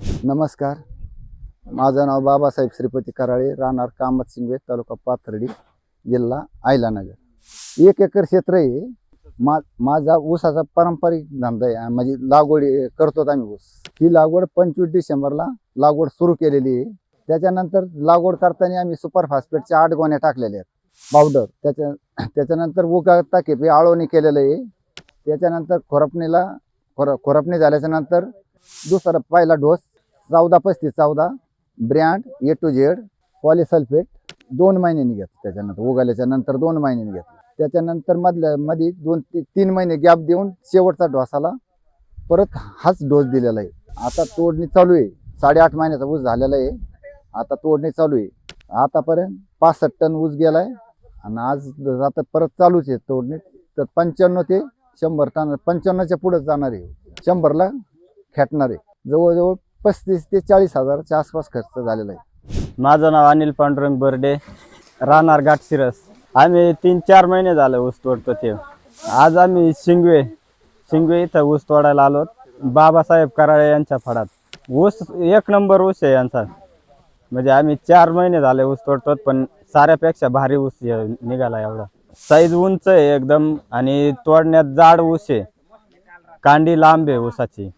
नमस्कार. माझं नाव बाबासाहेब श्रीपती कराळे राहणार कामत सिंगवे तालुका पाथर्डी जिल्हा आयलानगर. एक एकर क्षेत्र आहे. मा माझा ऊसाचा पारंपरिक धंदा आहे. म्हणजे लागवड करतो आम्ही ऊस. ही लागवड पंचवीस डिसेंबरला लागवड सुरू केलेली आहे. त्याच्यानंतर लागवड करताना आम्ही सुपर फॉस्फेटच्या आठ गोण्या टाकलेल्या आहेत. पावडर. त्याच्या त्याच्यानंतर उगाता हे आळवणी केलेलं आहे. त्याच्यानंतर खोरपणीला खोर खोरपणी झाल्याच्यानंतर दुसरा पहिला डोस चौदा पस्तीस चौदा brand A to Z polysulphate दोन महिन्यांनी घेतलं त्याच्यानंतर. उगाल्याच्या नंतर दोन महिन्यांनी घेतलं. त्याच्यानंतर मधल्या मध्ये दोन ती तीन महिने गॅप देऊन शेवटचा डोसाला परत हाच डोस दिलेला आहे. आता तोडणी चालू आहे. साडेआठ महिन्याचा ऊस झालेला आहे. आता तोडणी चालू आहे. आतापर्यंत पासष्ट टन ऊस गेला आहे आणि आज आता परत चालूच आहे तोडणी. तर पंच्याण्णव ते शंभर टन पंच्याण्णवच्या पुढं जाणार आहे. शंभरला खेटणार आहे. जवळजवळ पस्तीस ते चाळीस हजाराच्या आसपास खर्च झालेला आहे. माझं नाव अनिल पांडुरंग बर्डे राहणार घाटशिरस. आम्ही तीन चार महिने झाले ऊस तोडतो ते. आज आम्ही शिंगवे शिंगवे इथं ऊस तोडायला आलो. बाबासाहेब कराळे यांच्या फडात. ऊस एक नंबर ऊस आहे यांचा. म्हणजे आम्ही चार महिने झाले ऊस तोडतो पण साऱ्यापेक्षा भारी ऊस निघाला एवढा. साईज उंच आहे एकदम आणि तोडण्यात जाड ऊस आहे. कांडी लांब आहे ऊसाची.